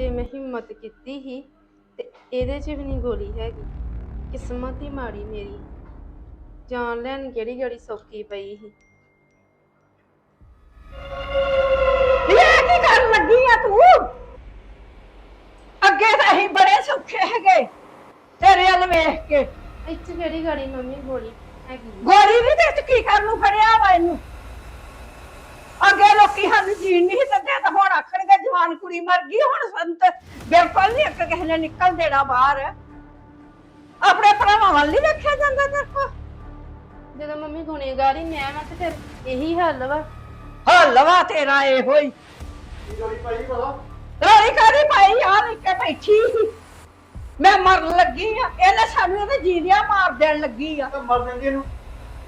ਜੇ ਮੈਂ ਹਿੰਮਤ ਕੀਤੀ ਹੀ ਤੇ ਇਹਦੇ 'ਚ ਵੀ ਨਹੀਂ ਗੋਲੀ ਹੈਗੀ। ਕਿਸਮਤ ਹੀ ਮਾੜੀ ਮੇਰੀ। ਜਾਨ ਲੈਣ ਕਿਹੜੀ ਗੜੀ ਸੌਕੀ ਪਈ ਸੀ। ਇਹ ਕੀ ਕਰਨ ਲੱਗੀ ਆ ਤੂੰ? ਅੱਗੇ ਤਾਂ ਅਸੀਂ ਬੜੇ ਸੁੱਖੇ ਹੈਗੇ ਤੇਰੇ ਵੱਲ ਵੇਖ ਕੇ। ਇੱਥੇ ਕਿਹੜੀ ਗੜੀ ਮੰਮੀ ਗੋਲੀ ਹੈਗੀ? ਗੋਰੀ ਵੀ ਤੇ ਕੀ ਕਰਨ ਨੂੰ ਫੜਿਆ ਵਾ ਇਹਨੂੰ? ਅੱਗੇ ਲੋਕੀ ਸਾਨੂੰ ਜੀਣ ਨਹੀਂ ਸੀ ਦਿੰਦੇ ਤਾਂ ਹੁਣ ਆਖਣਗੇ ਜਵਾਨ ਕੁੜੀ ਮਰ ਗਈ ਹੁਣ ਸੰਤ ਬਿਲਕੁਲ ਨਹੀਂ ਇੱਕ ਕਿਸੇ ਨੇ ਨਿਕਲ ਦੇਣਾ ਬਾਹਰ। ਆਪਣੇ ਭਰਾਵਾਂ ਵੱਲ ਨਹੀਂ ਵੇਖਿਆ ਜਾਂਦਾ ਤੇਰੇ ਜਦੋਂ ਮੰਮੀ ਗੁਨੇਗਾਰ ਹੀ ਮੈਂ ਵਾਂ ਤੇ ਫਿਰ ਇਹੀ ਹੱਲ ਵਾ। ਹਲਵਾ ਤੇਰਾ ਇਹੋ ਹੀ। ਕੀ ਗੋਲੀ ਪਾਈ ਭਲਾ ਰੋਈ ਕਾਦੀ ਭਾਈ ਆ? ਬੈਠੀ ਸੀ। ਮੈਂ ਮਰਨ ਲੱਗੀ ਆ। ਇਹਨੇ ਸਾਨੂੰ ਇਹਦੇ ਜੀਂਦਿਆਂ ਮਾਰ ਦੇਣ ਲੱਗੀ ਆ। ਤਾਂ ਮਰ ਦਿੰਦੀ ਇਹਨੂੰ।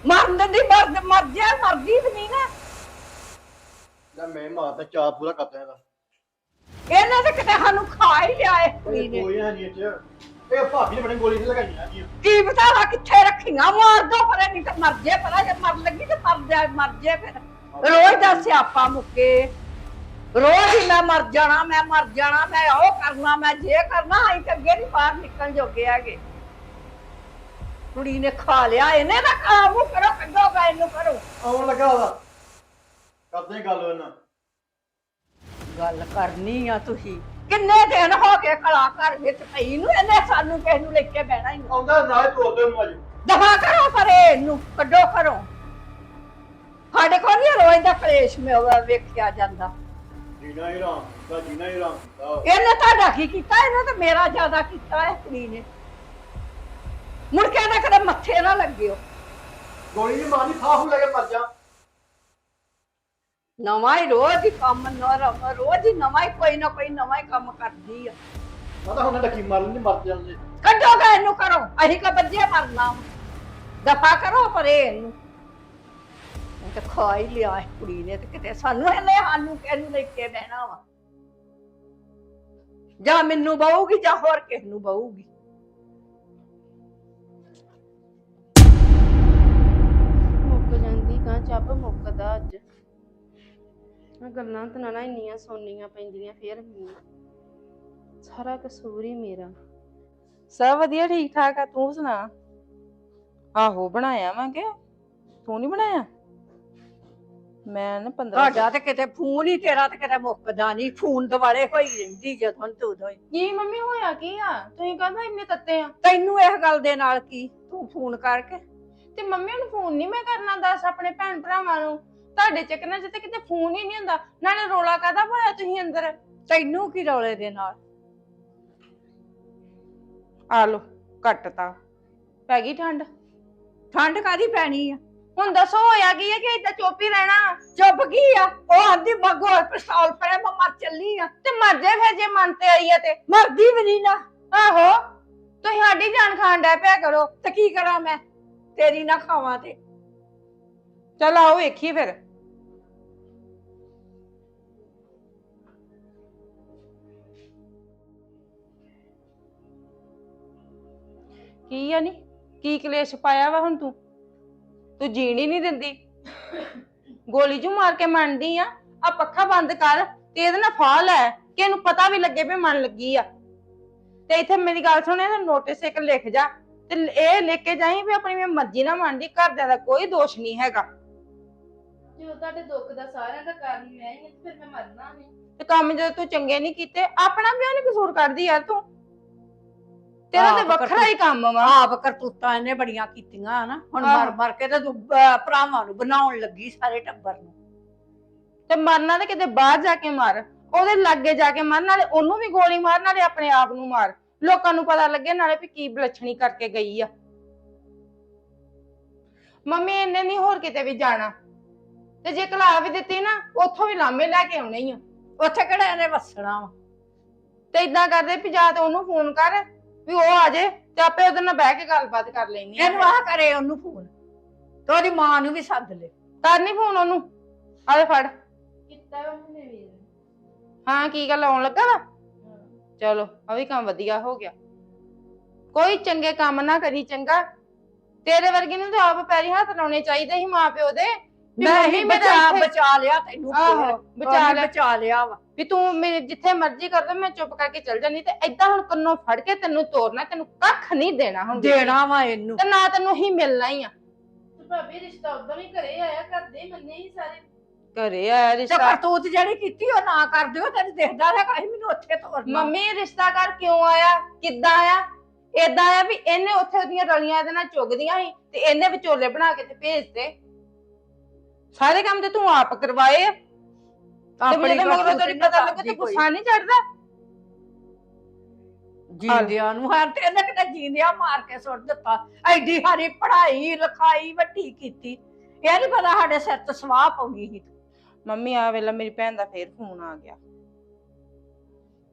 ਮਰਨ ਦੀ ਮਰ ਮਰ ਜਾ ਮਰਦੀ ਵੀ ਨਹੀਂ ਨਾ। ਲੈ ਮੈਂ ਮਾਰ ਤਾਂ ਚਾਹ ਪੂਰਾ ਕਰਦਾ ਇਹਦਾ। ਇਹਨੇ ਤਾਂ ਕਿਤੇ ਸਾਨੂੰ ਖਾ ਹੀ ਲਿਆ ਇਹ ਕੁੜੀ ਇਹ ਨੇ। ਗੋਲੀਆਂ ਨਹੀਂ ਚ। ਇਹ ਭਾਬੀ ਨੇ ਬੜੀ ਗੋਲੀ ਨਹੀਂ ਲਗਾਈਆਂ ਜੀ ਕੀ ਪਤਾ ਵਾ ਕਿੱਥੇ ਰੱਖੀਆਂ ਮਾਰ ਦੋ ਪਰੇ ਨਹੀਂ ਤਾਂ ਮਰ ਜੇ ਪਰਾ ਜੇ ਮਰ ਲੱਗੀ ਤੇ ਮਰ ਜਾ ਮਰ ਜੇ ਫਿਰ। ਰੋਜ਼ ਦਾ ਸਿਆਪਾ ਮੁੱਕੇ। ਰੋਜ਼ ਹੀ ਮੈਂ ਮਰ ਜਾਣਾ ਮੈਂ ਮਰ ਜਾਣਾ ਮੈਂ ਉਹ ਕਰਨਾ ਮੈਂ ਜੇ ਕਰਨਾ ਆਈ ਤੇ ਅੱਗੇ ਨਹੀਂ ਬਾਹਰ ਨਿਕਲ ਜੋਗੇ ਹੈਗੇ। ਕੁੜੀ ਨੇ ਖਾ ਲਿਆ ਇਹਨੇ ਤਾਂ ਕਾਬੂ ਕਰੋ ਕੱਢੋਗਾ ਇਹਨੂੰ ਕਰੋ। ਆਉਣ ਲੱਗਾ ਉਹਦਾ। ਕਰਦੇ ਹੀ ਗੱਲ ਉਹਨਾਂ। ਗੱਲ ਕਰਨੀ ਆ ਤੁਸੀਂ। ਕਿੰਨੇ ਦਿਨ ਹੋ ਗਏ ਕਲਾ ਘਰ ਵਿੱਚ ਪਈ ਨੂੰ ਇਹਨੇ ਸਾਨੂੰ ਕਿਸੇ ਨੂੰ ਲੈ ਕੇ ਬਹਿਣਾ ਹੀ ਆਉਂਦਾ ਤੋੜ ਦੇ ਉਹਨੂੰ ਅੱਜ ਦਫਾ ਕਰੋ ਪਰੇ ਇਹਨੂੰ ਕੱਢੋ ਕਰੋ ਸਾਡੇ ਕੋਲ ਨਹੀਂ ਰੋਜ਼ ਦਾ ਕਲੇਸ਼ ਮਿਲਦਾ ਵੇਖਿਆ ਜਾਂਦਾ। ਜੀਣਾ ਹੀ ਰਾਮ ਦਾ ਜੀਣਾ ਹੀ ਰਾਮ। ਦਾ ਇਹਨੇ ਤੁਹਾਡਾ ਕੀ ਕੀਤਾ? ਇਹਨੇ ਤਾਂ ਮੇਰਾ ਜ਼ਿਆਦਾ ਕੀਤਾ ਇਹ ਕੁੜੀ ਨੇ। ਮੁੜ ਕੇ ਇਹਨੇ ਕਦੇ ਮੱਥੇ ਨਾ ਲੱਗਿਓ। ਗੋਲੀ ਨਹੀਂ ਮਾਰਨੀ ਖਾਹੂ ਲੈ ਕੇ ਮਰ ਜਾ। ਨਵਾਂ ਹੀ ਰੋਜ਼ ਹੀ ਕੰਮ ਨਰਮ ਰੋਜ਼ ਹੀ ਨਵਾਂ ਹੀ ਕੋਈ ਨਾ ਕੋਈ ਨਵਾਂ ਹੀ ਕੰਮ ਕਰਦੀ ਆ। ਮੈਂ ਤਾਂ ਹੁਣ ਡੱਕੀ ਮਾਰ ਲੈਂਦੀ ਮਰ ਜਾਂਦੇ। ਕੱਢੋਗਾ ਇਹਨੂੰ ਕਰੋ ਅਸੀਂ ਕਾ ਬੱਜੇ ਮਰਨਾ ਦਫਾ ਕਰੋ ਪਰੇ ਇਹਨੂੰ। ਉਹ ਤੇ ਖਾ ਹੀ ਲਿਆ ਇਹ ਕੁੜੀ ਨੇ ਤੇ ਕਿਤੇ ਸਾਨੂੰ ਇਹਨੇ ਸਾਨੂੰ ਕਿਹਨੂੰ ਲੈ ਕੇ ਬਹਿਣਾ ਵਾ? ਜਾਂ ਮੈਨੂੰ ਬਹੂਗੀ ਜਾਂ ਹੋਰ ਕਿਸ ਨੂੰ ਬਹੂਗੀ। ਮੁੱਕ ਜਾਂਦੀ ਕਾਂ ਚੱਬ ਮੁੱਕਦਾ ਅੱਜ। ਆ ਗੱਲਾਂ ਤਾਂ ਨਾ ਇੰਨੀਆਂ ਸੁਣਨੀਆਂ ਪੈਂਦੀਆਂ ਫੇਰ ਮੈਨੂੰ ਸਾਰਾ ਕਸੂਰ ਹੀ ਮੇਰਾ। ਸਭ ਵਧੀਆ ਠੀਕ ਠਾਕ ਆ ਤੂੰ ਸੁਣਾ? ਆਹੋ ਬਣਾਇਆ ਵਾਂ ਕਿ? ਤੂੰ ਨਹੀਂ ਬਣਾਇਆ? ਮੈਂ ਨਾ 15 ਤੁਹਾਡਾ ਤੇ ਕਿਤੇ ਫੋਨ ਹੀ ਤੇਰਾ ਤੇ ਕਿਤੇ ਮੁੱਕਦਾ ਨਹੀਂ ਫੋਨ ਦੁਆਲੇ ਹੋਈ ਰਹਿੰਦੀ ਜਦੋਂ ਤੂੰ ਦੋਈ ਕੀ ਮੰਮੀ ਹੋਇਆ ਕੀ ਆ? ਤੁਸੀਂ ਕਹਿੰਦਾ ਇੰਨੇ ਤੱਤੇ ਆ? ਤੈਨੂੰ ਇਸ ਗੱਲ ਦੇ ਨਾਲ ਕੀ? ਤੂੰ ਫੋਨ ਕਰਕੇ। ਤੇ ਮੰਮੀ ਨੂੰ ਫੋਨ ਨਹੀਂ ਮੈਂ ਕਰਨਾ ਦੱਸ ਆਪਣੇ ਭੈਣ ਭਰਾਵਾਂ ਨੂੰ? ਤੁਹਾਡੇ ਚੱਕਰਾਂ 'ਚ ਤੇ ਕਿਤੇ ਫੋਨ ਹੀ ਨਹੀਂ ਹੁੰਦਾ? ਨਾਲੇ ਰੋਲਾ ਕਾਦਾ ਪਾਇਆ ਤੁਸੀਂ ਅੰਦਰ? ਤੈਨੂੰ ਕੀ ਰੌਲੇ ਦੇ ਨਾਲ? ਆ ਲੋ ਘਟਤਾ ਪੈ ਗਈ ਠੰਡ? ਠੰਡ ਕਾਦੀ ਪੈਣੀ ਆ? ਹੁਣ ਦੱਸੋ ਹੋਇਆ ਕੀ ਹੈ ਕਿ ਏਦਾਂ ਚੁੱਪ ਰਹਿਣਾ? ਚੁੱਪ ਕੀ ਆ? ਉਹ ਆਂਦੀ ਮਗੋ ਪਿਸਤੌਲ ਪਰੇ ਮੈਂ ਮਰ ਚੱਲੀ ਆ। ਤੇ ਮਰ ਜਾ ਫਿਰ ਜੇ ਮਨ ਤੇ ਆਈ ਆ ਤੇ? ਮਰਦੀ ਵੀ ਨਹੀਂ ਨਾ। ਆਹੋ ਤੁਸੀਂ ਸਾਡੀ ਜਾਨ ਖਾਣ ਡੈ ਪਿਆ ਕਰੋ। ਤੇ ਕੀ ਕਰਾਂ ਮੈਂ? ਤੇਰੀ ਨਾ ਖਾਵਾਂ ਤੇ। ਚਲ ਆਓ ਵੇਖੀਏ ਫਿਰ। ਕੀ ਆ ਨੀ? ਕੀ ਕਲੇਸ਼ ਪਾਇਆ ਵਾ ਹੁਣ ਤੂੰ? ਤੂੰ ਜੀਣ ਹੀ ਨਹੀਂ ਦਿੰਦੀ। ਗੋਲੀ ਜੂ ਮਾਰ ਕੇ ਮੰਨਦੀ ਆ। ਆ ਪੱਖਾ ਬੰਦ ਕਰ ਤੇ ਇਹਦੇ ਨਾਲ ਫਾਹ ਲੈ। ਕਿ ਇਹਨੂੰ ਪਤਾ ਵੀ ਲੱਗੇ ਵੀ ਮਨ ਲੱਗੀ ਆ। ਤੇ ਇੱਥੇ ਮੇਰੀ ਗੱਲ ਸੁਣ, ਇਹਦਾ ਨੋਟਿਸ ਇੱਕ ਲਿਖ ਜਾ। ਤੇ ਇਹ ਲਿਖ ਕੇ ਜਾਈ ਵੀ ਆਪਣੀ ਮੈਂ ਮਰਜ਼ੀ ਨਾਲ ਮੰਨਦੀ, ਘਰਦਿਆਂ ਦਾ ਕੋਈ ਦੋਸ਼ ਨਹੀਂ ਹੈਗਾ। ਜੋ ਤੁਹਾਡੇ ਦੁੱਖ ਦਾ ਸਾਰਿਆਂ ਦਾ ਕਾਰਨ ਮੈਂ ਹੀ ਹਾਂ ਤੇ ਫਿਰ ਮੈਂ ਮਰਨਾ ਨਹੀਂ ਤੇ ਕੰਮ ਜਦੋਂ ਤੂੰ ਚੰਗੇ ਨਹੀਂ ਕੀਤੇ ਆਪਣਾ ਵੀ ਉਹਨੇ ਕਸੂਰ ਕੱਢਦੀ ਯਾਰ ਤੂੰ। ਤੇਰਾ ਤੇ ਆਪ ਵੱਖਰਾ ਹੀ ਕੰਮ ਵਾ। ਆਪ ਕਰਤੂਤਾਂ ਇਹਨੇ ਬੜੀਆਂ ਕੀਤੀਆਂ ਨਾ ਹੁਣ ਆਹੋ। ਮਰ ਮਰ ਕੇ ਤੇ ਤੂੰ ਅਹ, ਭਰਾਵਾਂ ਨੂੰ ਬਣਾਉਣ ਲੱਗੀ ਸਾਰੇ ਟੱਬਰ ਨੂੰ। ਤੇ ਮਰਨਾ ਤੇ ਕਿਤੇ ਬਾਹਰ ਜਾ ਕੇ ਮਾਰ। ਉਹਦੇ ਲਾਗੇ ਜਾ ਕੇ ਮਾਰ ਨਾਲੇ ਉਹਨੂੰ ਵੀ ਗੋਲੀ ਮਾਰ ਨਾਲੇ ਆਪਣੇ ਆਪ ਨੂੰ ਮਾਰ। ਲੋਕਾਂ ਨੂੰ ਪਤਾ ਲੱਗੇ ਨਾਲੇ ਵੀ ਕੀ ਬਲਛਣੀ ਕਰਕੇ ਗਈ ਆ। ਮੰਮੀ ਇਹਨੇ ਨਹੀਂ ਹੋਰ ਕਿਤੇ ਵੀ ਜਾਣਾ। ਤੇ ਜੇ ਕਲਾ ਵੀ ਦਿੱਤੀ ਨਾ ਉੱਥੋਂ ਵੀ ਲਾਮੇ ਲੈ ਕੇ ਆਉਣੇ ਹੀ ਆ। ਉੱਥੇ ਕਿਹੜਾ ਇਹਨੇ ਵਸਣਾ ਵਾ? ਤੇ ਇਦਾਂ ਕਰਦੇ ਵੀ ਜਾਂ ਤੇ ਉਹਨੂੰ ਫੋਨ ਕਰ ਵੀ ਉਹ ਆ ਜੇ ਤੇ ਆਪੇ ਉਹਦੇ ਨਾਲ ਬਹਿ ਕੇ ਗੱਲਬਾਤ ਕਰ ਲੈਣੀ ਆ। ਇਹਨੂੰ ਆਹ ਕਰੇ ਉਹਨੂੰ ਫੋਨ ਤੇ ਉਹਦੀ ਮਾਂ ਨੂੰ ਵੀ ਸੱਦ ਲੈ। ਕਰਨੀ ਫੋਨ ਉਹਨੂੰ। ਆਲੇ ਫੜ। ਕੀਤਾ ਵਾ ਉਹਨੇ ਵੀਰ ਹਾਂ ਕੀ ਗੱਲ ਆਉਣ ਲੱਗਾ ਵਾ? ਚਲੋ ਆ ਵੀ ਕੰਮ ਵਧੀਆ ਹੋ ਗਿਆ। ਕੋਈ ਚੰਗੇ ਕੰਮ ਨਾ ਕਰੀ ਚੰਗਾ। ਤੇਰੇ ਵਰਗੀ ਨੂੰ ਤਾਂ ਆਪ ਪੈਰੀ ਹੱਥ ਲਾਉਣੇ ਚਾਹੀਦੇ ਸੀ ਮਾਂ ਪਿਓ ਦੇ। ਵੀ ਮੈਂ ਹੀ ਬਚਾ ਬਚਾ ਲਿਆ ਤੈਨੂੰ ਆਹੋ। ਬਚਾ ਲਿਆ। ਬਚਾ ਲਿਆ ਵਾ। ਵੀ ਤੂੰ ਮੇਰੇ ਜਿੱਥੇ ਮਰਜ਼ੀ ਕਰ ਦੇ ਮੈਂ ਚੁੱਪ ਕਰਕੇ ਚੱਲ ਜਾਨੀ ਤੇ ਏਦਾਂ ਹੁਣ ਕੰਨੋਂ ਫੜ ਕੇ ਤੈਨੂੰ ਤੋਰਨਾ ਤੈਨੂੰ ਕੱਖ ਨਹੀਂ ਦੇਣਾ ਹੁਣ। ਦੇਣਾ ਵਾ ਇਹਨੂੰ। ਤੇ ਨਾ ਤੈਨੂੰ ਹੀ ਮਿਲਣਾ ਹੀ ਆ। ਤੇ ਭਾਬੀ ਰਿਸ਼ਤਾ ਉਦੋਂ ਹੀ ਘਰੇ ਆਇਆ ਕਰਦੇ ਮੰਨੇ ਹੀ ਸਾਰੇ। ਘਰੇ ਆਇਆ ਤੇ ਰਿਸ਼ਤਾ। ਕਰਤੂਤ ਜਿਹੜੀ ਕੀਤੀ ਉਹ ਨਾ ਕਰ ਦਿਓ ਤੈਨੂੰ ਦਿਖਦਾ ਹੈਗਾ ਸੀ ਮੈਨੂੰ ਉੱਥੇ ਤੋਰਨਾ। ਮੰਮੀ ਰਿਸ਼ਤਾ ਕਰ ਕਿਉਂ ਆਇਆ? ਕਿੱਦਾਂ ਆਇਆ? ਏਦਾਂ ਆ ਵੀ ਇਹਨੇ ਉੱਥੇ ਉਹਦੀਆਂ ਰਲੀਆਂ ਇਹਦੇ ਨਾਲ ਚੁਗਦੀਆਂ ਸੀ ਤੇ ਇਹਨੇ ਵਿਚੋਲੇ ਬਣਾ ਕੇ ਤੇ ਭੇਜਦੇ ਸਾਰੇ ਕੰਮ ਤੇ ਤੂੰ ਆਪ ਕਰਵਾਏ ਆ। ਤੇ ਮੈਨੂੰ ਤਾਂ ਮਗਰੋਂ ਤੇਰੀ ਪਤਾ ਲੱਗੇ ਤੇ ਗੁੱਸਾ ਨਹੀਂ ਚੜਦਾ? ਜੀਂਦਿਆਂ ਨੂੰ ਹਰ ਤੇ ਇਹਨੇ ਕਿਤੇ ਜੀਂਦਿਆਂ ਮਾਰ ਕੇ ਸੁੱਟ ਦਿੱਤਾ। ਐਡੀ ਹਾਰੀ ਪੜ੍ਹਾਈ ਲਿਖਾਈ ਵੱਡੀ ਕੀਤੀ। ਇਹ ਨਹੀਂ ਪਤਾ ਸਾਡੇ ਸਿਰ ਤੇ ਸਵਾਹ ਪਾਉਣੀ ਸੀ ਮੰਮੀ ਆ ਵੇਲਾ ਮੇਰੀ ਭੈਣ ਦਾ ਫੇਰ ਫੋਨ ਆ ਗਿਆ।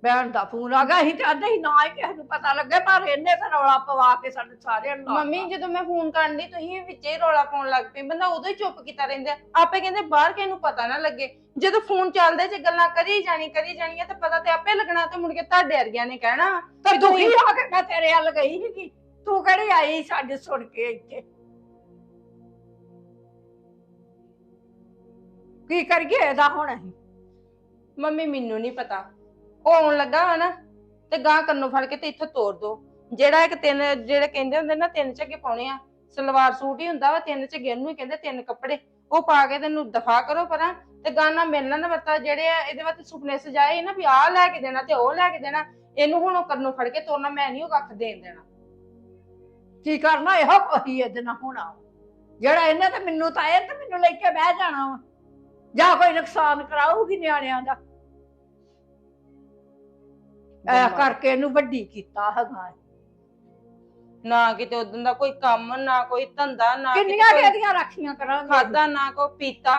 ਬੈਣ ਦਾ ਫੋਨ ਆ ਗਿਆ ਸੀ ਤੇ ਅੱਧੇ ਹੀ ਨਾ ਹੀ ਕਿਸੇ ਨੂੰ ਪਤਾ ਲੱਗੇ ਪਰ ਇਹਨੇ ਤਾਂ ਰੌਲਾ ਪਵਾ ਕੇ ਸਾਡੇ ਸਾਰਿਆਂ ਨੂੰ ਲਾ ਮੰਮੀ ਜਦੋਂ ਮੈਂ ਫੋਨ ਕਰਨ ਦੀ ਤੁਸੀਂ ਵਿੱਚੇ ਰੌਲਾ ਪਾਉਣ ਲੱਗ ਪਏ। ਬੰਦਾ ਉਦੋਂ ਹੀ ਚੁੱਪ ਕੀਤਾ ਰਹਿੰਦਾ ਆਪੇ ਕਹਿੰਦੇ ਬਾਹਰ ਕਿਸੇ ਨੂੰ ਪਤਾ ਨਾ ਲੱਗੇ। ਜਦੋਂ ਫੋਨ ਚੱਲਦੇ ਚ ਗੱਲਾਂ ਕਰੀ ਜਾਣੀ ਕਰੀ ਜਾਣੀਆਂ ਤੇ ਪਤਾ ਤੇ ਆਪੇ ਲੱਗਣਾ ਤੇ ਮੁੜ ਕੇ ਤੁਹਾਡੇ ਵਰਗਿਆਂ ਨੇ ਕਹਿਣਾ। ਤੇ ਵੀ ਦੁਖੀ ਤੁਸੀਂ- ਹੋ ਕੇ ਮੈਂ ਤੇਰੇ ਵੱਲ ਗਈ ਸੀਗੀ। ਤੂੰ ਕਿਹੜੀ ਆਈ ਸਾਡੇ ਸੁਣ ਕੇ ਇੱਥੇ? ਕੀ ਕਰੀਏ ਇਹਦਾ ਹੁਣ ਅਸੀਂ? ਮੰਮੀ ਮੈਨੂੰ ਨਹੀਂ ਪਤਾ। ਉਹ ਆਉਣ ਲੱਗਾ ਵਾ ਨਾ, ਤੇ ਗਾਂ ਕੰਨੋਂ ਫੜ ਕੇ ਤੇ ਇੱਥੇ ਤੋੜ ਦੋ। ਜਿਹੜਾ ਇੱਕ ਤਿੰਨ, ਜਿਹੜੇ ਕਹਿੰਦੇ ਹੁੰਦੇ ਨਾ, ਤਿੰਨ ਝੱਗੇ ਪਾਉਣੇ ਆ, ਸਲਵਾਰ ਸੂਟ ਹੀ ਹੁੰਦਾ ਵਾ, ਤਿੰਨ ਝੱਗੇ ਨੂੰ ਹੀ ਕਹਿੰਦੇ, ਤਿੰਨ ਕੱਪੜੇ। ਉਹ ਪਾ ਕੇ ਤੈਨੂੰ ਦਫਾ ਕਰੋ ਪਰਾਂ, ਤੇ ਗਾਣਾ ਮਿਲਣਾ ਵਰਤਾ, ਜਿਹੜੇ ਆ, ਇਹਦੇ ਵਾਸਤੇ ਸੁਪਨੇ ਸਜਾਏ ਨਾ ਵੀ ਆਹ ਲੈ ਕੇ ਦੇਣਾ ਤੇ ਉਹ ਲੈ ਕੇ ਦੇਣਾ, ਇਹਨੂੰ ਹੁਣ ਉਹ ਕੰਨੋਂ ਫੜ ਕੇ ਤੋੜਨਾ ਮੈਂ ਨਹੀਂ ਉਹ ਕੱਖ ਦੇਣ ਦੇਣਾ। ਕੀ ਕਰਨਾ, ਇਹੋ ਕੋਈ ਇਹਦੇ ਨਾਲ ਹੋਣਾ ਜਿਹੜਾ ਇਹਨੇ ਤੇ ਮੈਨੂੰ ਤਾਂ ਇਹ ਤੇ ਮੈਨੂੰ ਲੈ ਕੇ ਬਹਿ ਜਾਣਾ ਵਾ। ਜਾਂ ਕੋਈ ਨੁਕਸਾਨ ਕਰਾਊਗੀ ਨਿਆਣਿਆਂ ਦਾ। ਐ ਕਰਕੇ ਇਹਨੂੰ ਵੱਡੀ ਕੀਤਾ ਹੈਗਾ। ਨਾ ਕਿਤੇ ਉਦੋਂ ਦਾ ਕੋਈ ਕੰਮ ਨਾ ਕੋਈ ਧੰਦਾ ਨਾ ਕਿਤੇ ਕਿੰਨੀਆਂ ਕੋਈ ਇਹਦੀਆਂ ਰਾਖੀਆਂ ਕਰਾਂਗੇ। ਖਾਦਾ ਨਾ ਕੋਈ ਪੀਤਾ।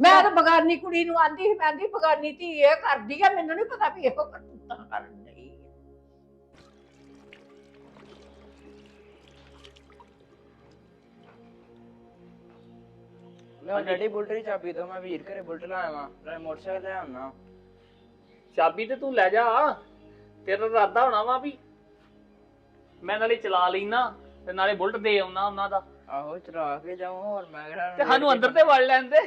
ਮੈਂ ਤਾਂ ਬਗਾਨੀ ਕੁੜੀ ਨੂੰ ਆਂਦੀ ਸੀ ਮੈਂ ਆਂਦੀ ਬਗਾਨੀ ਧੀ ਇਹ ਕਰਦੀ ਆ ਮੈਨੂੰ ਨਹੀਂ ਪਤਾ ਵੀ ਇਹੋ ਕਰਤੂਤਾਂ ਕਰਨ ਲਈ ਮੈਂ ਡੈਡੀ ਬੁਲਟ ਦੀ ਚਾਬੀ ਦੋ ਮੈਂ ਵੀਰ ਘਰੇ ਬੁਲਟ ਲਾਇਆ ਵਾਂ ਨਾਲੇ ਮੋਟਰਸਾਈਕਲ ਲੈ ਆਉਣਾ। ਚਾਬੀ ਤੇ ਤੂੰ ਲੈ ਜਾ ਤੇਰਾ ਇਰਾਦਾ ਹੋਣਾ ਵਾ ਵੀ ਮੈਂ ਨਾਲੇ ਚਲਾ ਲੈਣਾ ਤੇ ਨਾਲੇ ਬੁਲਟ ਦੇ ਆਉਣਾ ਉਹਨਾਂ ਦਾ। ਆਹੋ ਚਲਾ ਕੇ ਜਾਉਂ ਹੋਰ ਮੈਂ ਕਿਹੜਾ ਤੇ ਸਾਨੂੰ ਅੰਦਰ ਤੇ ਵੜ ਲੈਂਦੇ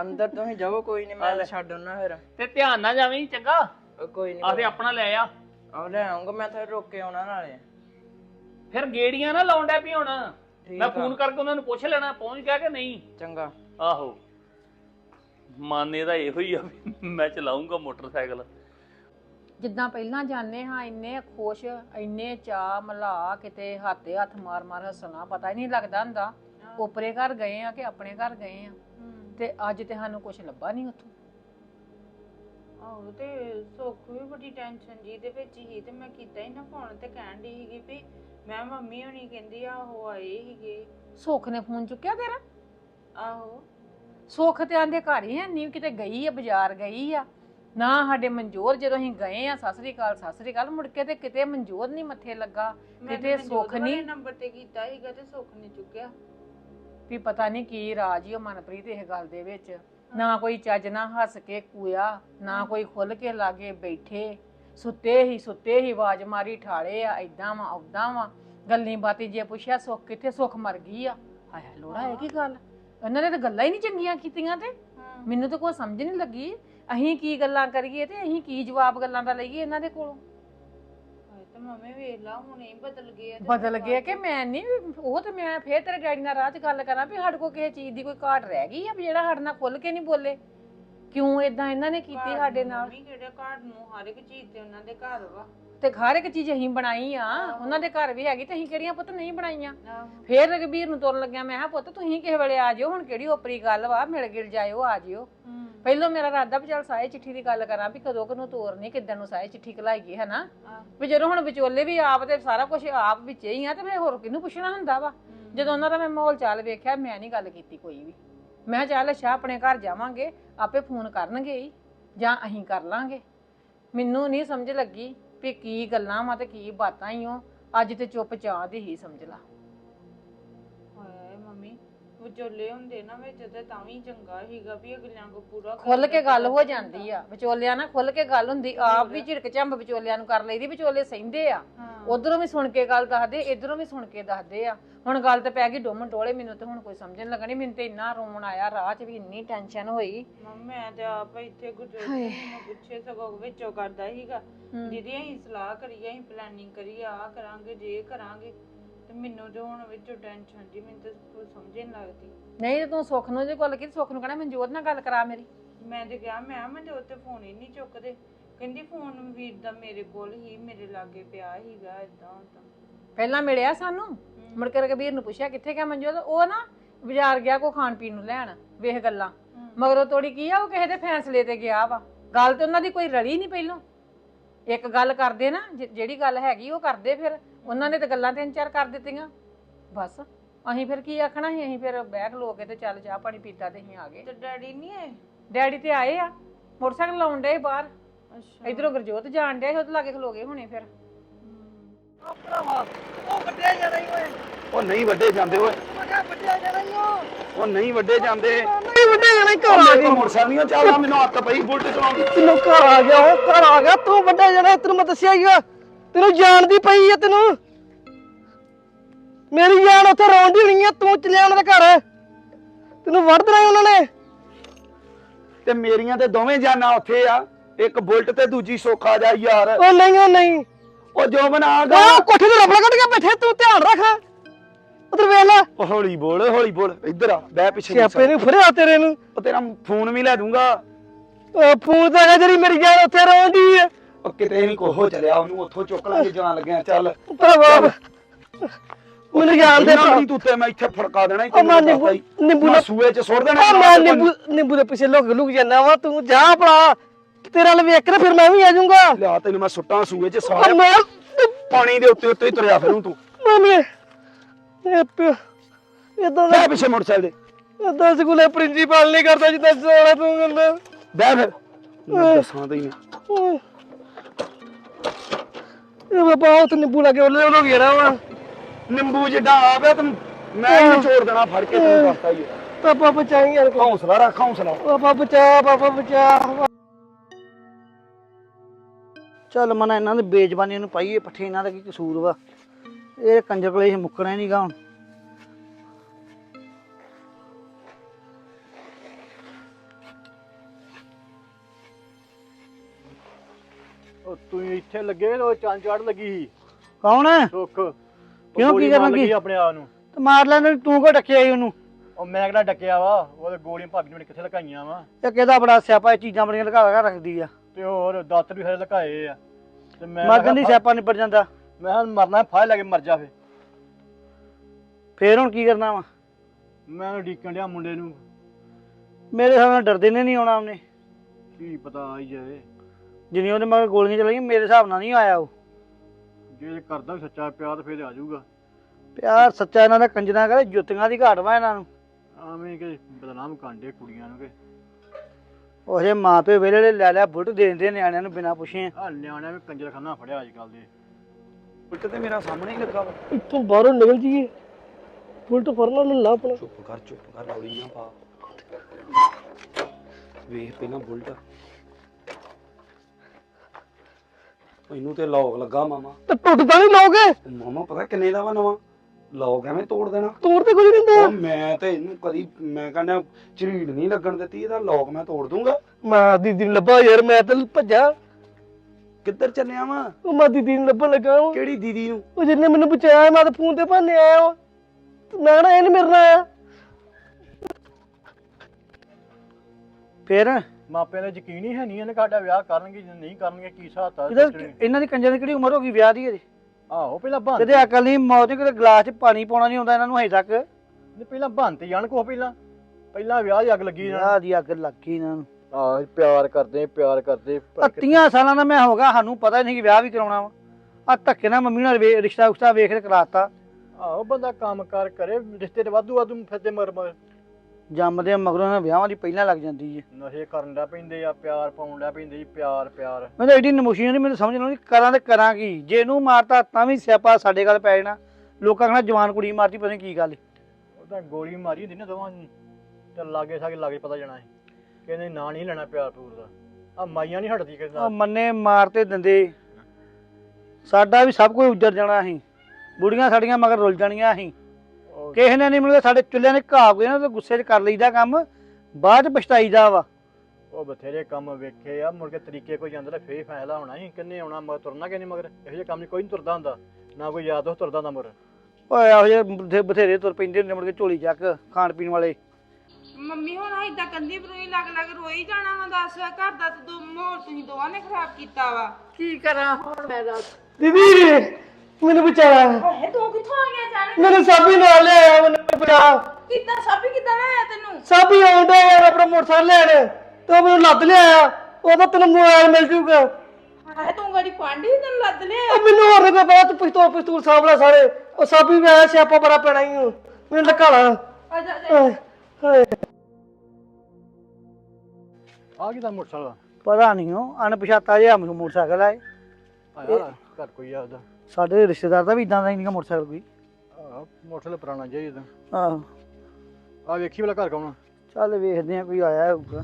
ਅੰਦਰ ਤੁਸੀਂ ਜਾਓ ਕੋਈ ਨਹੀਂ ਮੈਂ ਛੱਡ ਆਉਣਾ ਫਿਰ। ਤੇ ਧਿਆਨ ਨਾਲ ਜਾਵੀਂ ਚੰਗਾ? ਉਹ ਕੋਈ ਨਹੀਂ ਆਪਣਾ ਲੈ ਆ। ਆਹ ਲੈ ਆਉਂਗਾ ਮੈਂ ਤਾਂ ਰੋਕ ਕੇ ਆਉਣਾ ਨਾਲੇ। ਫਿਰ ਗੇੜੀਆਂ ਨਾ ਡੈ ਪਈ ਹੁਣ। ਮੈਂ। ਫੋਨ ਕਰਕੇ ਉਹਨਾਂ ਨੂੰ ਪੁੱਛ ਲੈਣਾ ਪਹੁੰਚ ਗਿਆ ਕਿ ਨਹੀਂ? ਚੰਗਾ। ਆਹੋ। ਮਾਨੇ ਦਾ ਇਹੋ ਹੀ ਆ ਵੀ ਮੈਂ ਚਲਾਉਂਗਾ ਮੋਟਰਸਾਈਕਲ। ਜਿੱਦਾਂ ਪਹਿਲਾਂ ਜਾਂਦੇ ਹਾਂ ਇੰਨੇ ਖੁਸ਼ ਇੰਨੇ ਚਾਹ ਮਲਾ ਕਿਤੇ ਹੱਥੇ ਹੱਥ ਮਾਰ ਮਾਰ ਹੱਸਣਾ ਪਤਾ ਹੀ ਨਹੀਂ ਲੱਗਦਾ ਹੁੰਦਾ। ਉਪਰੇ ਘਰ ਗਏ ਆ ਕਿ ਆਪਣੇ ਘਰ ਗਏ ਆ? ਤੇ ਅੱਜ ਤੇ ਸਾਨੂੰ ਕੁਝ ਲੱਭਾ ਨਹੀਂ ਉੱਥੋਂ। ਆਹੋ ਤੇ ਸੁੱਖ ਵੀ ਬੜੀ ਟੈਨਸ਼ਨ ਜੀ ਦੇ ਵਿੱਚ ਹੀ ਤੇ ਮੈਂ ਕੀਤਾ ਹੀ ਨਾ ਫੋਨ ਤੇ ਕਹਿਣ ਦੀ ਸੀਗੀ ਵੀ ਮੈਂ ਮੰਮੀ ਹੋਣੀ ਕਹਿੰਦੀ ਆ ਉਹ ਆਏ ਸੀਗੇ। ਸੁੱਖ ਨੇ ਫੋਨ ਚੁੱਕਿਆ ਤੇਰਾ? ਆਹੋ। ਸੁੱਖ ਤੇ ਆਂਦੇ ਘਰ ਹੀ ਹੈ ਨਹੀਂ ਕਿਤੇ ਗਈ ਆ ਬਾਜ਼ਾਰ ਗਈ ਆ। ਨਾ ਸਾਡੇ ਮਨਜੋਰ ਜਦੋਂ ਅਸੀਂ ਗਏ ਆ ਸਸਰੀ ਕਾਲ ਸਸਰੀ ਕਾਲ ਮੁੜ ਕੇ ਤੇ ਕਿਤੇ ਮਨਜੋਰ ਨਹੀਂ ਮੱਥੇ ਲੱਗਾ ਕਿਤੇ ਸੁੱਖ ਨਹੀਂ। ਨੰਬਰ ਤੇ ਕੀਤਾ ਸੀਗਾ ਤੇ ਸੁੱਖ ਨੇ ਚੁੱਕਿਆ। ਵੀ ਪਤਾ ਨਹੀਂ ਕੀ ਰਾਜ ਹੀ ਉਹ ਮਨਪ੍ਰੀਤ ਇਹ ਗੱਲ ਦੇ ਵਿੱਚ। ਨਾ ਕੋਈ ਚੱਜ ਨਾ ਹੱਸ ਕੇ ਕੂਇਆ ਨਾ ਕੋਈ ਖੁੱਲ ਕੇ ਲਾਗੇ ਬੈਠੇ। ਸੁੱਤੇ ਹੀ ਸੁੱਤੇ ਹੀ ਆਵਾਜ਼ ਮਾਰੀ ਠਾਲੇ ਆ ਐਦਾਂ ਵਾ ਉਦਾਂ ਵਾ। ਗੱਲੀ ਬਾਤੀ ਜੇ ਪੁੱਛਿਆ ਸੁੱਖ ਕਿੱਥੇ ਸੁੱਖ ਮਰ ਗਈ ਆ। ਹਾਏ ਲੋੜਾ ਇਹ ਕੀ ਗੱਲ? ਉਹਨਾਂ ਨੇ ਤਾਂ ਗੱਲਾਂ ਹੀ ਨਹੀਂ ਚੰਗੀਆਂ ਕੀਤੀਆਂ ਤੇ। ਮੈਨੂੰ ਤਾਂ ਕੋਈ ਸਮਝ ਨਹੀਂ ਲੱਗੀ। ਅਸੀਂ ਕੀ ਗੱਲਾਂ ਕਰੀਏ ਤੇ ਅਸੀਂ ਕੀ ਜਵਾਬ ਗੱਲਾਂ ਦਾ ਲਈਏ ਇਹਨਾਂ ਦੇ ਕੋਲੋਂ? ਹਾਏ ਤੇ ਮੰਮੀ ਵੇਖ ਲਾ ਹੁਣ ਹੀ ਬਦਲ ਗਏ ਆ ਤੇ ਬਦਲ ਫਿਰ ਗਿਆ ਕਿ ਮੈਂ ਨਹੀਂ ਉਹ ਤੇ ਮੈਂ ਫੇਰ ਤੇਰੇ ਡੈਡੀ ਨਾਲ ਰਾਹ 'ਚ ਗੱਲ ਕਰਾਂ ਵੀ ਸਾਡੇ ਕੋਲ ਕਿਸੇ ਚੀਜ਼ ਦੀ ਕੋਈ ਘਾਟ ਰਹਿ ਗਈ ਆ ਵੀ ਜਿਹੜਾ ਸਾਡੇ ਨਾਲ ਖੁੱਲ ਕੇ ਨਹੀਂ ਬੋਲੇ। ਕਿਉਂ ਇਦਾਂ ਇਹਨਾਂ ਨੇ ਕੀਤੀ ਸਾਡੇ ਨਾਲ? ਮੰਮੀ ਕਿਹੜੇ ਘਰ ਨੂੰ ਹਰ ਇੱਕ ਚੀਜ਼ ਤੇ ਉਹਨਾਂ ਦੇ ਘਰ ਵਾ। ਤੇ ਹਰ ਇੱਕ ਚੀਜ਼ ਅਸੀਂ ਬਣਾਈ ਆ। ਉਹਨਾਂ ਦੇ ਘਰ ਵੀ ਹੈਗੀ ਤੇ ਅਸੀਂ ਕਿਹੜੀਆਂ ਪੁੱਤ ਨਹੀਂ ਬਣਾਈਆਂ। ਫੇਰ ਰਘਬੀਰ ਨੂੰ ਤੁਰਨ ਲੱਗਿਆ ਮੈਂ ਕਿਹਾ ਪੁੱਤ ਤੁਸੀਂ ਕਿਸੇ ਵੇਲੇ ਆ ਜਿਓ ਹੁਣ ਕਿਹੜੀ ਓਪਰੀ ਗੱਲ ਵਾ? ਮਿਲ ਗਿਲ ਜਾਇਓ ਆ ਜਿਓ। ਪਹਿਲਾਂ ਮੇਰਾ ਇਰਾਦਾ ਵੀ ਚੱਲ ਸਾਏ ਚਿੱਠੀ ਦੀ ਗੱਲ ਕਰਾਂ ਵੀ ਕਦੋਂ ਕਦੋਂ ਤੋਰਨੀ ਕਿੱਦਾਂ ਨੂੰ ਸਾਏ ਚਿੱਠੀ ਕਲਾਈਏ ਹਨਾ। ਵੀ ਜਦੋਂ ਹੁਣ ਵਿਚੋਲੇ ਵੀ ਆਪ ਤੇ ਸਾਰਾ ਕੁਝ ਆਪ ਵਿੱਚ ਹੀ ਆ ਤੇ ਫਿਰ ਹੋਰ ਕਿਹਨੂੰ ਪੁੱਛਣਾ ਹੁੰਦਾ ਵਾ? ਜਦੋਂ ਉਹਨਾਂ ਦਾ ਮੈਂ ਮਾਹੌਲ ਚਾਲ ਵੇਖਿਆ ਮੈਂ ਨਹੀਂ ਗੱਲ ਕੀਤੀ ਕੋਈ ਵੀ। ਮੈਂ ਕਿਹਾ ਚੱਲ ਅੱਛਾ, ਆਪਣੇ ਘਰ ਜਾਵਾਂਗੇ, ਆਪੇ ਫੋਨ ਕਰਨਗੇ ਹੀ, ਜਾਂ ਅਸੀਂ ਕਰ ਲਾਂਗੇ। ਮੈਨੂੰ ਨਹੀਂ ਸਮਝ ਲੱਗੀ ਵੀ ਕੀ ਗੱਲਾਂ ਵਾ ਤੇ ਕੀ ਬਾਤਾਂ ਹੀ ਉਹ ਅੱਜ ਤੇ ਚੁੱਪ ਚਾਹ ਦੀ ਹੀ ਸਮਝ ਲਾ। ਵਿਚੋਲੇ ਹੁੰਦੇ ਨਾ ਵਿੱਚ ਤੇ ਤਾਂ ਵੀ ਚੰਗਾ ਸੀਗਾ ਵੀ ਅਗਲਿਆਂ ਕੋ ਪੂਰਾ ਖੁੱਲ ਕੇ ਗੱਲ ਹੋ ਜਾਂਦੀ ਆ ਵਿਚੋਲਿਆਂ ਨਾਲ ਖੁੱਲ ਕੇ ਗੱਲ ਹੁੰਦੀ ਆਪ ਵੀ ਝਿੜਕ ਝੰਬ ਵਿਚੋਲਿਆਂ ਨੂੰ ਕਰ ਲਈਦੀ ਵਿਚੋਲੇ ਸਹਿੰਦੇ ਆ। ਉਧਰੋਂ ਵੀ ਸੁਣ ਕੇ ਗੱਲ ਦੱਸਦੇ ਇਧਰੋਂ ਵੀ ਸੁਣ ਕੇ ਦੱਸਦੇ ਆ। ਹੁਣ ਗੱਲ ਤੇ ਪੈ ਗਈ ਡੁੰਮ ਟੋਲੇ ਮੈਨੂੰ ਤੇ ਹੁਣ ਕੋਈ ਸਮਝਣ ਲੱਗਣੀ ਮੈਨੂੰ ਤੇ ਇੰਨਾ ਰੋਣ ਆਇਆ ਰਾਹ 'ਚ ਵੀ ਇੰਨੀ ਟੈਨਸ਼ਨ ਹੋਈ। ਮੰਮੀ ਮੈਂ ਤੇ ਆਪ ਇੱਥੇ ਨੂੰ ਪੁੱਛੇ ਸਗੋਂ ਵਿੱਚੋਂ ਕਰਦਾ ਸੀਗਾ ਦੀਦੀ ਅਸੀਂ ਸਲਾਹ ਕਰੀਏ ਅਸੀਂ ਪਲੈਨਿੰਗ ਕਰੀਏ ਆ ਕਰਾਂਗੇ ਜੇ ਕਰਾਂਗੇ। ਤੇ ਮੈਨੂੰ ਤੇ ਹੁਣ ਵਿੱਚੋਂ ਟੈਨਸ਼ਨ ਜੀ ਮੈਨੂੰ ਤੇ ਕੋਈ ਸਮਝ ਹੀ ਨਹੀਂ ਲੱਗਦੀ। ਨਹੀਂ ਤੇ ਸੁੱਖ ਨੂੰ ਜੇ ਗੱਲ ਕੀਤੀ ਸੁੱਖ ਨੂੰ ਕਹਿਣਾ ਮਨਜੋਤ ਨਾਲ ਗੱਲ ਕਰਾ ਮੇਰੀ। ਮੈਂ ਤੇ ਕਿਹਾ ਮੈਂ ਮੈਂ ਤੇ ਉੱਤੇ ਫੋਨ ਹੀ ਨਹੀਂ ਚੁੱਕਦੇ। ਕਹਿੰਦੀ ਫੋਨ ਵੀਰ ਦਾ ਮੇਰੇ ਕੋਲ ਹੀ ਮੇਰੇ ਲਾਗੇ ਪਿਆ ਸੀਗਾ ਇਦਾਂ ਤਾਂ ਪਹਿਲਾਂ ਮਿਲਿਆ ਸਾਨੂੰ? ਮੁੜ ਕੇ ਰਘਬੀਰ ਨੂੰ ਪੁੱਛਿਆ ਕਿੱਥੇ ਗਿਆ ਮਨਜੋਤ? ਉਹ ਨਾ ਬਾਜ਼ਾਰ ਗਿਆ ਕੋ ਖਾਣ ਪੀਣ ਨੂੰ ਲੈਣ ਵੇਖ ਗੱਲਾਂ। ਮਗਰੋਂ ਤੋੜੀ ਕੀ ਆ ਉਹ ਕਿਸੇ ਦੇ ਫੈਸਲੇ ਤੇ ਗਿਆ ਵਾ। ਗੱਲ ਤੇ ਉਹਨਾਂ ਦੀ ਕੋਈ ਰਲੀ ਨਹੀਂ ਪਹਿਲੋਂ। ਇੱਕ ਗੱਲ ਕਰਦੇ ਨਾ ਜਿ- ਜਿਹੜੀ ਗੱਲ ਹੈਗੀ ਉਹ ਕਰਦੇ ਫਿਰ। ਉਹਨਾਂ ਨੇ ਤਾਂ ਗੱਲਾਂ ਤਿੰਨ ਚਾਰ ਕਰ ਦਿੱਤੀਆਂ। ਬਸ ਅਸੀਂ ਫਿਰ ਕੀ ਆਖਣਾ ਸੀ? ਅਸੀਂ ਫਿਰ ਬੈਗ ਲੋ ਕੇ ਤੇ ਚੱਲ ਚਾਹ ਪਾਣੀ ਪੀਤਾ ਤੇ ਅਸੀਂ ਆ ਗਏ। ਤੇ ਡੈਡੀ ਨਹੀਂ ਆਏ? ਡੈਡੀ ਤੇ ਆਏ ਆ। ਮੋਟਰਸਾਈਕਲ ਲਾਉਣ ਡਏ ਬਾਹਰ। ਅੱਛਾ। ਇਧਰੋਂ ਗੁਰਜੋਤ ਜਾਣ ਡਿਆ ਸੀ ਉਹਦੇ ਲਾਗੇ ਖਲੋ ਗਏ ਹੁਣੇ ਫਿਰ। ਉਹ ਨਹੀਂ ਵੱਡੇ ਜਾਂਦੇ ਓਏ। ਉਹ ਨਹੀਂ ਵੱਡੇ ਜਾਂਦੇ। ਨਹੀਂ ਵੱਡੇ ਜਾਣਾ ਘਰ ਆ ਮੇਰੇ ਗਿਆ ਕੋਲ ਮੋਟਰਸਾਈਕਲ ਨਹੀਂ ਚੱਲਦਾ ਮੈਨੂੰ ਹੱਥ ਪਈ ਬੁਲਟ ਚਲਾਉਂਦੀ ਤੈਨੂੰ ਘਰ ਆ ਗਿਆ ਉਹ ਘਰ ਆ ਗਿਆ। ਤੂੰ ਵੱਡਾ ਜਾਣਾ ਤੈਨੂੰ ਮੈਂ ਦੱਸਿਆ ਹੀ ਆ। ਤੈਨੂੰ ਜਾਣਦੀ ਪਈ ਆ ਤੈਨੂੰ। ਮੇਰੀ ਜਾਨ ਉੱਥੇ ਰੌਂਦੀ ਹੋਣੀ ਆ ਤੂੰ ਚਲਿਆ ਉਹਨਾਂ ਦੇ ਘਰ। ਤੈਨੂੰ ਵੜ ਦੇਣਾ ਉਹਨਾਂ ਨੇ। ਤੇ ਮੇਰੀਆਂ ਤੇ ਦੋਵੇਂ ਜਾਨਾਂ ਉੱਥੇ ਆ ਇੱਕ ਬੁਲਟ ਤੇ ਦੂਜੀ ਸੋਖਾ ਜਾ ਯਾਰ। ਉਹ ਨਹੀਂ ਉਹ ਨਹੀਂ। ਉਹ ਜੋ ਬਣਾਗਾ ਉਹ ਕੋਠੇ ਤੇ ਰਬੜਾ ਕੱਢ ਕੇ ਬੈਠੇ ਤੂੰ ਧਿਆਨ ਰੱਖ। ਉਧਰ ਵੇਖ ਲੈ। ਉਹ ਹੌਲੀ ਬੋਲ ਹੌਲੀ ਬੋਲ। ਇੱਧਰ ਆ ਬਹਿ ਪਿੱਛੇ ਸਿਆਪੇ ਨੇ ਫੜਿਆ ਤੇਰੇ ਨੂੰ। ਉਹ ਤੇਰਾ ਫੋਨ ਵੀ ਲੈ ਦੂੰਗਾ। ਉਹ ਫੋਨ ਤੇ ਹੈਗਾ ਜਿਹੜੀ ਮੇਰੀ ਜਾਨ ਉੱਥੇ ਰੌਂਦੀ ਆ। ਉਹ ਕਿਤੇ ਨਹੀਂ ਕੋਹੋ ਚਲਿਆ ਉਹਨੂੰ ਉੱਥੋਂ ਚੁੱਕ ਲਾਂਗੇ ਜਾਣ ਲੱਗਿਆ ਚੱਲ। ਭਰਾਵਾ ਮੈਨੂੰ ਜਾਣ ਦੇ ਵੀ ਤੂੰ ਤੇ ਮੈਂ ਇੱਥੇ ਫੜਕਾ ਦੇਣਾ ਈ ਉਹ ਮੈਂ ਤੈਨੂੰ ਨਿੰਬੂ ਨਾਲ ਸੂਏ ਚ ਸੁੱਟ ਦੇਣਾ ਆ ਨਾਲ ਮੈਂ ਤੇ ਨਿੰਬੂ ਨਿੰਬੂ ਦੇ ਪਿੱਛੇ ਲੁਕ ਲੁਕ ਜਾਂਦਾ ਵਾ ਤੂੰ ਜਾ ਭਰਾ। ਤੇਰੇ ਨਾਲ ਵੇਖ ਕੇ ਨਾ ਫਿਰ ਮੈਂ ਵੀ ਆ ਜਾਊਂਗਾ। ਲਿਆ ਤੈਨੂੰ ਮੈਂ ਸੁੱਟਾਂ ਸੂਏ ਚ ਸਾਰੇ। ਪਾਣੀ ਦੇ ਉੱਤੇ ਉੱਤੇ ਹੀ ਤੁਰਿਆ ਫਿਰੂ ਤੂੰ। ਮੰਮੀ ਇਹ ਪਿਓ ਇਦਾਂ ਦਾ ਬਹਿ ਪਿੱਛੇ ਮੋਟਰਸਾਈਕਲ ਦੇ। ਇਦਾਂ ਸਕੂਲੇ ਪ੍ਰਿੰਸੀਪਲ ਨਹੀਂ ਕਰਦਾ ਜਿੱਦਾਂ ਸੋਣਾ ਤੂੰ ਕਹਿੰਦਾ ਬਹਿ ਫਿਰ। ਮੈਂ ਦੱਸਾਂ ਤੇ ਹੀ ਨਹੀਂ ਇਹ ਬਾਬਾ ਉਹ ਤੇ ਨਿੰਬੂ ਲੱਗੇ ਉਹਲੇ ਉਹਨੂੰ ਘੇਰਾ ਵਾ। ਨਿੰਬੂ ਜਿੱਡਾ ਆ ਪਿਆ ਤੈਨੂੰ ਮੈਂ ਹੀ। ਨਿਚੋੜ ਦੇਣਾ ਫੜ ਕੇ ਤੈਨੂੰ ਦੱਸਤਾ ਹੀ ਹੈ। ਪਾਪਾ ਬਚਾਈ ਯਾਰ ਕੋ ਹੌਸਲਾ ਰੱਖ ਹੌਸਲਾ। ਪਾਪਾ ਬਚਾ ਪਾਪਾ ਬਚਾ। ਚੱਲ ਮਨਾ ਇਹਨਾਂ ਦੇ ਬੇਜ਼ਬਾਨੀ ਨੂੰ ਪਾਈਏ ਪੱਠੇ ਇਹਨਾਂ ਦਾ ਕੀ ਕਸੂਰ ਵਾ? ਇਹ ਕੰਜਰ ਕਲੇਸ਼ ਮੁੱਕਣਾ ਨਹੀਂਗਾ ਹੁਣ। ਇੱਥੇ ਲੱਗੇ ਉਹ ਚੰਨ ਚਾੜ ਲੱਗੀ ਸੀ। ਕੌਣ ਸੁੱਖ। ਕਿਉਂ, ਕੀ ਕਰਨ ਲੱਗੀ? ਆਪਣੇ ਆਪ ਨੂੰ। ਤੇ ਮਾਰ ਲੈਂਦੇ ਤੂੰ ਕੋ ਡੱਕਿਆ ਈ ਉਹਨੂੰ? ਉਹ ਮੈਂ ਕਿਹੜਾ ਡੱਕਿਆ ਵਾ? ਉਹਦੇ ਗੋਲੀਆਂ ਭਾਬੀ ਨੇ ਕਿੱਥੇ ਲਗਾਈਆਂ ਵਾ? ਇਹ ਕਿਹਦਾ ਬੜਾ ਸਿਆਪਾ ਇਹ ਚੀਜ਼ਾਂ ਬੜੀਆਂ ਲਗਾ ਲਗਾ ਰੱਖਦੀ ਆ? ਤੇ ਹੋਰ ਦਾਤਰ ਵੀ ਹਰੇ ਲਗਾਏ ਆ। ਤੇ ਮੈਂ ਮਰਦਨ ਦੀ ਕਿਹਾ ਸਿਆਪਾ ਨਿਪਟ ਜਾਂਦਾ। ਮੈਂ ਕਿਹਾ ਮਰਨਾ ਫਾਇ ਲੱਗੇ ਮਰ ਜਾ ਫੇ ਫੇਰ ਹੁਣ ਕੀ ਕਰਨਾ ਵਾ? ਮੈਂ ਡੀਕਣ ਡਿਆ ਮੁੰਡੇ ਨੂੰ। ਮੇਰੇ ਹਿਸਾਬ ਨਾਲ ਡਰਦੇ ਨੇ ਨਹੀਂ ਆਉਣਾ ਉਹਨੇ। ਕੀ ਪਤਾ ਆਈ ਜਾਵੇ। ਜਿੰਨੀ ਉਹਦੇ ਮਗਰ ਗੋਲੀਆਂ ਚਲਾਈਆਂ ਮੇਰੇ ਹਿਸਾਬ ਨਾਲ ਨਹੀਂ ਆਇਆ ਉਹ। ਜੇ ਕਰਦਾ ਵੀ ਸੱਚਾ ਪਿਆਰ ਤਾਂ ਫੇਰ ਆ ਜਾਊਗਾ। ਪਿਆਰ ਸੱਚਾ ਇਹਨਾਂ ਦਾ ਕੰਜਰਾਂ ਕਰੇ ਜੁੱਤੀਆਂ ਦੀ ਘਾਟ ਵਾ ਇਹਨਾਂ ਨੂੰ। ਆਵੇਂ ਕਿ ਬਦਨਾਮ ਕਾਂਡੇ ਕੁੜੀਆਂ ਨੂੰ ਕਿ। ਉਹ ਜੇ ਮਾਂ ਪਿਓ ਵੇਲੇ ਲੈ ਲਿਆ ਬੁੱਟ ਦੇ ਦਿੰਦੇ ਨਿਆਣਿਆਂ ਨੂੰ ਬਿਨਾਂ ਪੁੱਛੇ। ਆ ਨਿਆਣਿਆਂ ਵੀ ਕੰਜਰ ਖਾਨਾ ਫੜਿਆ ਅੱਜ ਕੱਲ ਦੇ। ਬੁਲਟ ਤੇ ਮੇਰਾ ਸਾਹਮਣੇ ਹੀ ਲੱਗਾ ਵਾ। ਇੱਥੋਂ ਬਾਹਰੋਂ ਨਿਕਲ ਜੀਏ ਬੁਲਟ ਫਰਨਾ ਲੱਲਾ ਆਪਣਾ। ਚੁੱਪ ਕਰ ਚੁੱਪ ਕਰ ਰੌਲੀ ਨਾ ਪਾ। ਵੇਖ ਪਹਿਲਾਂ ਬੁਲਟ ਇਹਨੂੰ ਤੇ ਲੌਕ ਲੱਗਾ ਮਾਮਾ। ਤੇ ਟੁੱਟਦਾ ਨਹੀਂ ਲੋਗੇ ਉਹ ਮਾਮਾ ਪਤਾ ਕਿੰਨੇ ਦਾ ਵਾ ਨਵਾਂ? ਲੌਕ ਐਵੇਂ ਤੋੜ ਦੇਣਾ। ਤੋੜ ਤੇ ਕੁਝ ਨਹੀਂ ਹੁੰਦਾ। ਉਹ ਮੈਂ ਤੇ ਇਹਨੂੰ ਕਦੀ ਮੈਂ ਕਹਿੰਦਾ ਝਰੀੜ ਨਹੀਂ ਲੱਗਣ ਦਿੱਤੀ ਇਹਦਾ ਲੌਕ ਮੈਂ ਤੋੜ ਦੂੰਗਾ। ਮੈਂ ਦੀਦੀ ਨੂੰ ਲੱਭਾ ਯਾਰ ਮੈਂ ਤਾਂ ਭੱਜਾ। ਕਿੱਧਰ ਚੱਲਿਆ ਵਾਂ? ਉਹ ਮੈਂ ਦੀਦੀ ਨੂੰ ਲੱਭਣ ਲੱਗਾ ਵਾਂ। ਕਿਹੜੀ ਦੀਦੀ ਨੂੰ? ਉਹ ਜਿਹਨੇ ਮੈਨੂੰ ਬਚਾਇਆ ਮੈਂ ਤਾਂ ਫੋਨ ਤੇ ਭਾਨੇ ਆਇਆ ਵਾਂ। ਤੇ ਮੈਂ ਨਾ ਇਹ ਨਹੀਂ ਮਿਲਣਾ ਆਇਆ। ਫੇਰ? ਮਾਪਿਆਂ ਦਾ ਯਕੀਨ ਹੀ ਹੈ ਨਹੀਂ ਇਹਨੇ ਸਾਡਾ ਵਿਆਹ ਕਰਨਗੇ ਜਾਂ ਨਹੀਂ ਕਰਨਗੇ ਕੀ ਹਿਸਾਬ ਤਾ ਇਹਦਾ ਇਹਨਾਂ ਦੀ ਕੰਜਰ ਦੀ ਕਿਹੜੀ ਉਮਰ ਹੋ ਗਈ ਵਿਆਹ ਦੀ ਇਹਦੀ? ਆਹੋ ਪਹਿਲਾਂ ਬੰਦ ਕਦੇ ਅਕਲ ਨਹੀਂ ਮੌਤ ਕਿਤੇ ਗਲਾਸ 'ਚ ਪਾਣੀ ਪਾਉਣਾ ਨਹੀਂ ਆਉਂਦਾ ਇਹਨਾਂ ਨੂੰ ਹਜੇ ਤੱਕ। ਨਹੀਂ ਪਹਿਲਾਂ ਬੰਦ ਤੇ ਜਾਣ ਕੋ ਪਹਿਲਾਂ। ਪਹਿਲਾਂ ਵਿਆਹ ਦੀ ਅੱਗ ਲੱਗੀ ਇਹਨਾਂ ਵਿਆਹ ਦੀ ਅੱਗ ਲੱਗ ਇਹਨਾਂ ਨੂੰ। ਆਹ ਪਿਆਰ ਕਰਦੇ ਪਿਆਰ ਕਰਦੇ ਪਰ ਕਿੱਥੇ- ਅੱਤੀਆਂ ਸਾਲਾਂ ਦਾ ਮੈਂ ਹੋ ਗਿਆ ਸਾਨੂੰ ਪਤਾ ਹੀ ਨਹੀਂ ਕਿ ਵਿਆਹ ਵੀ ਕਰਾਉਣਾ ਵਾ। ਆ ਧੱਕੇ ਨਾਲ ਮੰਮੀ ਨਾਲ ਰਿਸ਼ਤਾ ਉਸ਼ਤਾ ਵੇਖ ਕੇ ਕਰਾਤਾ। ਆਹੋ ਬੰਦਾ ਕੰਮ ਕਾਰ ਕਰੇ ਰਿਸ਼ਤੇ ਤੇ ਵਾਧੂ ਵਾਧੂ ਫਿਰਦੇ ਮਰ ਮਰ ਜੰਮਦੇ ਮਗਰੋਂ ਇਹਨਾਂ ਵਿਆਹਾਂ ਦੀ ਪਹਿਲਾਂ ਲੱਗ ਜਾਂਦੀ ਹੈ ਨਸ਼ੇ ਕਰਨ ਦਾ ਪੈਂਦੇ ਆ ਪਿਆਰ ਪਾਉਣ ਦਾ ਪੈਂਦੇ ਜੀ ਪਿਆਰ ਪਿਆਰ। ਮੈਂ ਤਾਂ ਐਡੀ ਨਮੋਸ਼ੀ ਨਹੀਂ ਮੈਨੂੰ ਸਮਝ ਨਹੀਂ ਕਰਾਂ ਤੇ ਕਰਾਂ ਕੀ? ਜੇ ਇਹਨੂੰ ਮਾਰਤਾ ਤਾਂ ਵੀ ਸਿਆਪਾ ਸਾਡੇ ਗੱਲ ਪੈ ਜਾਣਾ। ਲੋਕਾਂ ਕਹਣਾ ਜਵਾਨ ਕੁੜੀ ਮਾਰਤੀ ਪਤਾ ਨਹੀਂ ਕੀ ਗੱਲ। ਏ। ਤਾਂ ਗੋਲੀ ਮਾਰੀ ਹੁੰਦੀ ਨਾ ਦੋਵਾਂ ਨੂੰ ਤੇ ਲਾਗੇ ਸਾਗੇ ਲਾਗੇ ਪਤਾ ਜਾਣਾ ਸੀ। ਕਹਿੰਦੇ ਨਾਂ ਨਹੀਂ ਲੈਣਾ ਪਿਆਰ ਪੂਰ ਦਾ। ਆ ਮਾਈਆਂ ਨਹੀਂ ਹਟਦੀ ਕਿਸੇ ਆ ਨਾਲ ਮੰਨੇ ਮਾਰ ਤੇ ਦਿੰਦੇ। ਸਾਡਾ ਵੀ ਸਭ ਕੁਝ ਉੱਜੜ ਜਾਣਾ ਸੀ। ਬੁੜੀਆਂ ਸਾਡੀਆਂ ਮਗਰ ਰੁੱਲ ਜਾਣੀਆਂ ਸੀ। ਉਹ ਕਿਸੇ ਨੇ ਨਹੀਂ ਮਿਲਦੇ ਸਾਡੇ ਚੁੱਲ੍ਹਿਆਂ ਨੇ ਘਾਹ ਕੋਈ ਨਾ ਤੇ ਗੁੱਸੇ 'ਚ ਕਰ ਲਈਦਾ ਕੰਮ ਬਾਅਦ 'ਚ ਪਛਤਾਈਦਾ ਵਾ। ਉਹ ਬਥੇਰੇ ਕੰਮ ਵੇਖੇ ਆ ਮੁੜ ਕੇ ਤਰੀਕੇ ਕੋਈ ਜਾਂਦਾ ਤਾਂ ਫੇਰ ਫੈਸਲਾ ਹੋਣਾ ਸੀ ਕਿੰਨੇ ਆਉਣਾ ਮਗਰ ਤੁਰਨਾ ਕਿ ਨਹੀਂ ਮਗਰ ਇਹੋ ਜਿਹੇ ਕੰਮ 'ਚ ਕੋਈ ਨਹੀਂ ਤੁਰਦਾ ਹੁੰਦਾ ਨਾ ਕੋਈ ਯਾਦ ਹੋ ਤੁਰਦਾ ਹੁੰਦਾ ਮਗਰ। ਓਏ ਇਹੋ ਜਿਹੇ ਬਥੇ- ਬਥੇਰੇ ਤੁਰ ਪੈਂਦੇ ਨੇ ਮੁੜ ਕੇ ਝੋਲੀ ਚੱਕ ਖਾਣ ਪੀਣ ਵਾਲੇ। ਮੰਮੀ ਹੁਣ ਇਦਾਂ ਕੰਦੀ ਬਰੋਈ ਲੱਗ ਲੱਗ ਰੋਈ ਜਾਣਾ ਵਾ ਦੱਸ ਘਰ ਦਾ ਤੇ ਦੋ ਮਾਹੌਲ ਤੁਸੀਂ ਦੋਵਾਂ ਨੇ ਖਰਾਬ ਕੀਤਾ ਵਾ। ਕੀ ਕਰਾਂ ਹੁਣ ਮੈਂ ਦੱਸ। ਦੀਦੀ! ਮੈਨੂੰ ਬਚਾ ਏ ਤੂੰ ਕਿੱਥੋਂ ਆ ਗਿਆ ਜਾਣ ਮੇਰੇ ਸਾਬੀ ਨਾਲ ਲਿਆਇਆ ਮੈਨੂੰ ਬਚਾ। ਕਿੱਦਾਂ ਸਾਬੀ ਕਿੱਦਾਂ ਲਾਇਆ ਤੈਨੂੰ? ਸਾਬੀ ਆਉਂਦਾ ਯਾਰ ਆਪਣਾ ਮੋਟਰਸਾਈਕਲ ਲੈਣ। ਤੇ ਉਹ ਮੈਨੂੰ ਲੱਦ ਲਿਆਇਆ। ਉਹਦਾ ਤੈਨੂੰ ਮੋਬਾਈਲ ਮਿਲ ਜੂਗਾ। ਹਾਏ ਤੂੰ ਗਾੜੀ ਪਾਂਡੀ ਤੈਨੂੰ ਲੱਦ ਲਿਆ ਉਹ ਮੈਨੂੰ ਹੋਰ ਕੋਈ ਪਤਾ ਤੂੰ ਪਿਸਤੌਲ ਪਿਸਤੂਲ ਸਾਂਭ ਲੈ ਸਾਰੇ। ਉਹ ਸਾਬੀ ਵੀ ਆਇਆ ਸਿਆਪਾ ਬੜਾ ਪੈਣਾ ਹੀ। ਮੈਨੂੰ ਲਕਾਲਾ ਆ ਜਾ ਜਾ। ਹਾਏ ਹਾਏ। ਆ ਕਿਦਾ ਮੋਟਰਸਾਈਕਲ? ਪਤਾ ਨਹੀਂ ਉਹ ਅਣਪਛਾਤਾ ਜਿਹਾ ਮੈਨੂੰ ਮੋਟਰਸਾਈਕਲ ਆਏ ਆਇਆ ਘਰ ਕੋਈ ਆ ਉਹਦਾ। ਸਾਡੇ ਰਿਸ਼ਤੇਦਾਰ ਦਾ ਵੀ ਇਦਾਂ ਦਾ ਹੀ ਨਹੀਂਗਾ ਮੋਟਰਸਾਈਕਲ ਕੋਈ। ਆਹ, ਮੋਟਰਸਾਈਕਲ ਪੁਰਾਣਾ ਚਾਹੀਦਾ ਆਹੋ। ਆ ਵੇਖੀ ਵਾਲਾ ਘਰ ਕੌਣ ਆ? ਚੱਲ ਵੇਖਦੇ ਆ ਕੋਈ ਆਇਆ ਹੋਊਗਾ।